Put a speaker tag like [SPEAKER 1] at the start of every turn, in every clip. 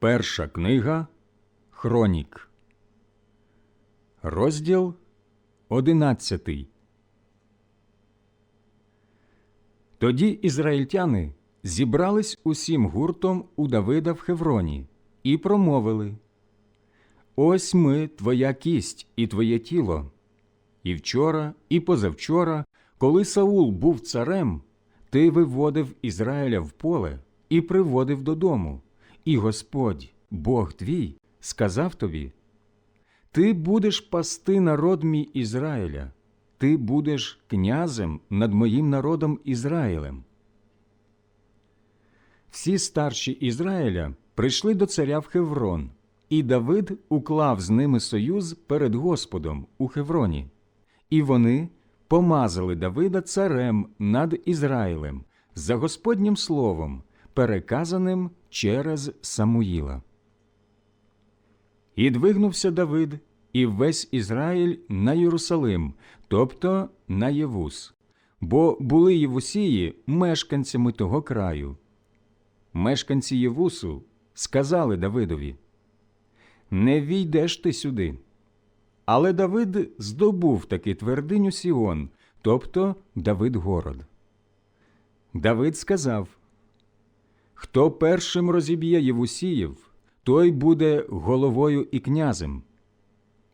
[SPEAKER 1] Перша книга Хронік, розділ одинадцятий. Тоді ізраїльтяни зібрались усім гуртом у Давида в Хевроні і промовили Ось ми твоя кість і твоє тіло. І вчора, і позавчора, коли Саул був царем, ти виводив Ізраїля в поле і приводив додому, і Господь, Бог твій, сказав тобі: Ти будеш пасти народ мій Ізраїля, ти будеш князем над моїм народом Ізраїлем. Всі старші Ізраїля прийшли до царя в Хеврон, і Давид уклав з ними союз перед Господом у Хевроні, і вони помазали Давида царем над Ізраїлем за Господнім словом, переказаним через Самуїла. І двигнувся Давид і весь Ізраїль на Єрусалим, тобто на Євус, бо були Євусії мешканцями того краю. Мешканці Євусу сказали Давидові Не війдеш ти сюди. Але Давид здобув таки твердиню Сіон, тобто Давид город. Давид сказав Хто першим розіб'є Євусіїв, той буде головою і князем.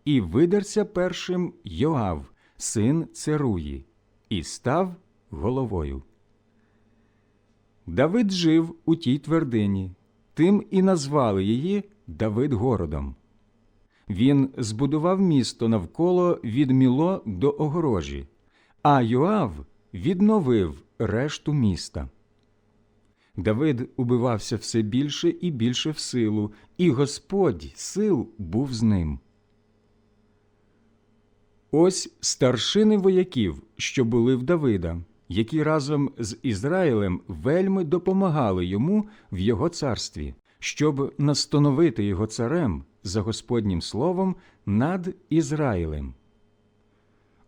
[SPEAKER 1] І видерся першим Йоав, син Церуї, і став головою. Давид жив у тій твердині, тим і назвали її Давид городом. Він збудував місто навколо від Міло до огорожі, а Йоав відновив решту міста. Давид убивався все більше і більше в силу, і Господь сил був з ним. Ось старшини вояків, що були в Давида, які разом з Ізраїлем вельми допомагали йому в його царстві, щоб настановити його царем за Господнім словом над Ізраїлем.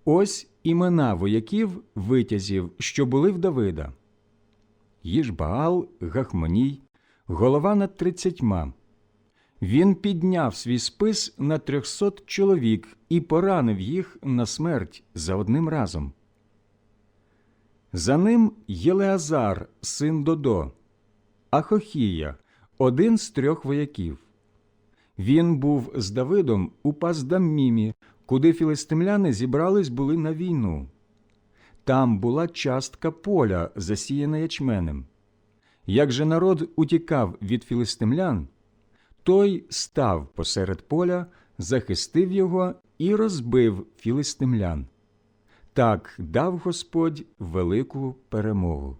[SPEAKER 1] Ось імена вояків витязів, що були в Давида. Їжбаал, Гахмоній, голова над тридцятьма. Він підняв свій спис на трьохсот чоловік і поранив їх на смерть за одним разом. За ним Єлеазар, син Додо, Ахохія, один з трьох вояків. Він був з Давидом у Паздаммімі, куди філистимляни зібрались були на війну. Там була частка поля, засіяна ячменем. Як же народ утікав від філистимлян, той став посеред поля, захистив його і розбив філистимлян. Так дав Господь велику перемогу.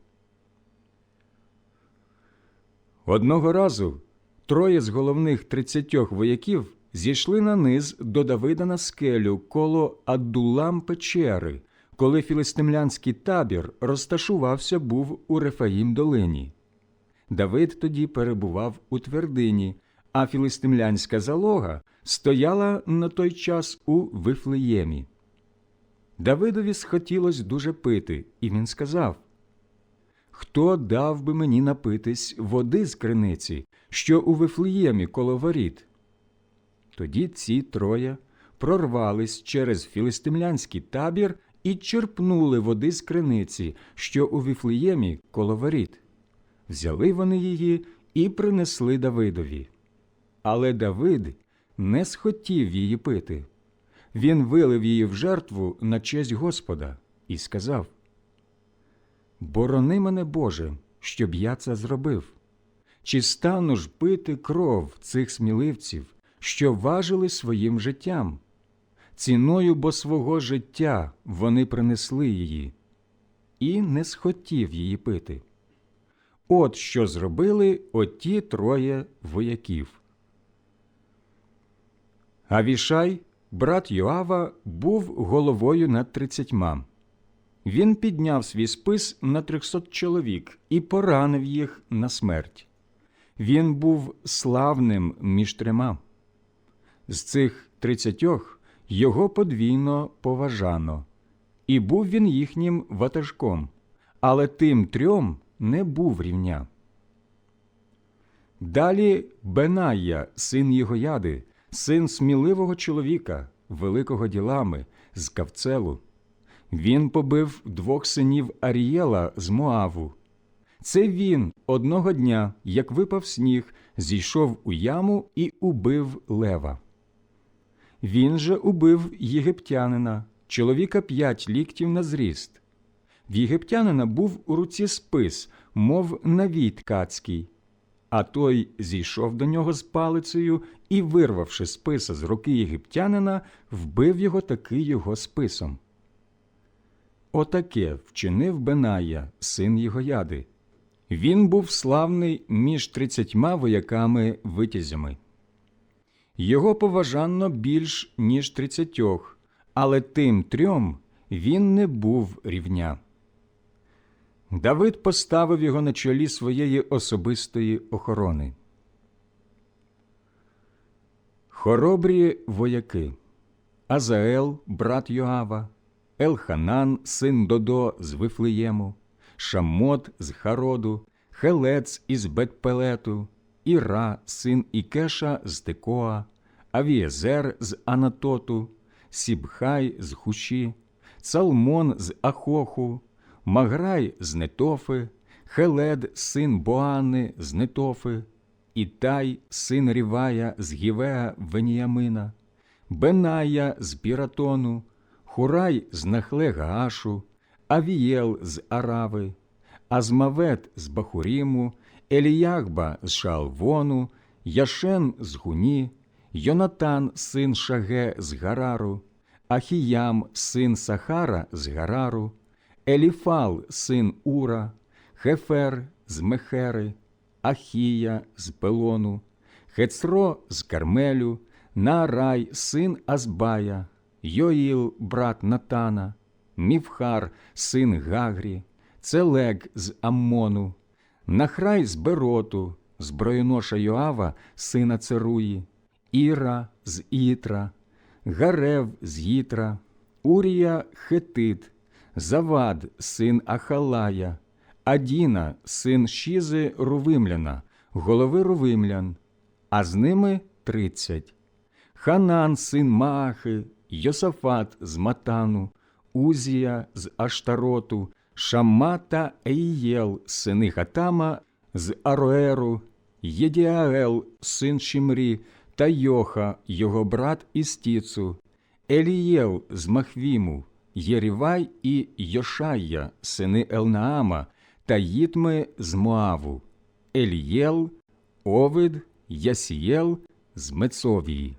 [SPEAKER 1] Одного разу троє з головних тридцятьох вояків зійшли на низ до Давида на скелю коло Аддулам печери, коли філистимлянський табір розташувався був у Рефаїм долині. Давид тоді перебував у твердині, а філистимлянська залога стояла на той час у Вифлеємі. Давидові схотілось дуже пити, і він сказав Хто дав би мені напитись води з криниці, що у Вифлеємі коло воріт? Тоді ці троє прорвались через філистимлянський табір і черпнули води з криниці, що у Вифлеємі коло воріт. Взяли вони її і принесли Давидові. Але Давид не схотів її пити. Він вилив її в жертву на честь Господа і сказав Борони мене, Боже, щоб я це зробив. Чи стану ж пити кров цих сміливців, що важили своїм життям? Ціною бо свого життя вони принесли її, і не схотів її пити. От що зробили оті троє вояків. Авішай, брат Йоава, був головою над тридцятьма. Він підняв свій спис на трьохсот чоловік і поранив їх на смерть. Він був славним між трьома. З цих тридцятьох його подвійно поважано, і був він їхнім ватажком, але тим трьом не був рівня. Далі Беная, син Єгояди, син сміливого чоловіка, великого ділами, з Кавцелу. Він побив двох синів Арієла з Моаву. Це він одного дня, як випав сніг, зійшов у яму і убив лева. Він же убив єгиптянина, чоловіка п'ять ліктів на зріст. В єгиптянина був у руці спис, мов навій ткацький. А той зійшов до нього з палицею і, вирвавши списа з руки єгиптянина, вбив його таки його списом. Отаке вчинив Беная, син Єгояди. Він був славний між тридцятьма вояками витязями. Його поважанно більш, ніж тридцятьох, але тим трьом він не був рівня. Давид поставив його на чолі своєї особистої охорони. Хоробрі вояки. Азаел, брат Йоава, Елханан, син Додо з Вифлеєму, Шамот з Хароду, Хелец із Бетпелету, Іра, син Ікеша з Текоа, Авієзер з Анатоту, Сібхай з Хуші, Цалмон з Ахоху, Маграй з Нетофи, Хелед, син Боани з Нетофи, Ітай, син Рівая з Гівеа Веніямина, Беная з Піратону, Хурай з Нахле Гаашу, Авієл з Арави, Азмавет з Бахуріму, Еліягба з Шалвону, Яшен з Гуні, Йонатан, син Шаге з Гарару, Ахіям, син Сахара з Гарару, Еліфал, син Ура, Хефер з Мехери, Ахія з Пелону, Хецро з Кармелю, Наарай, син Азбая, Йоїл, брат Натана, Мівхар, син Гагрі, Целег з Аммону, Нахрай з Бероту, зброєноша Йоава, сина Церуї, Іра з Ітра, Гарев з Їтра, Урія Хетит, Завад, син Ахалая, Адіна, син Шізи Рувимляна, голови Рувимлян, а з ними тридцять. Ханан, син Маахи, Йосафат з Матану, Узія з Аштароту, Шамма та сини Хатама з Ароеру, Єдіаел, син Шімрі, та Йоха, його брат із Тіцу, Елієл з Махвіму, Єрівай і Йошая, сини Елнаама, та Їтми з Моаву, Елієл, Овид, Ясієл з Мецовії.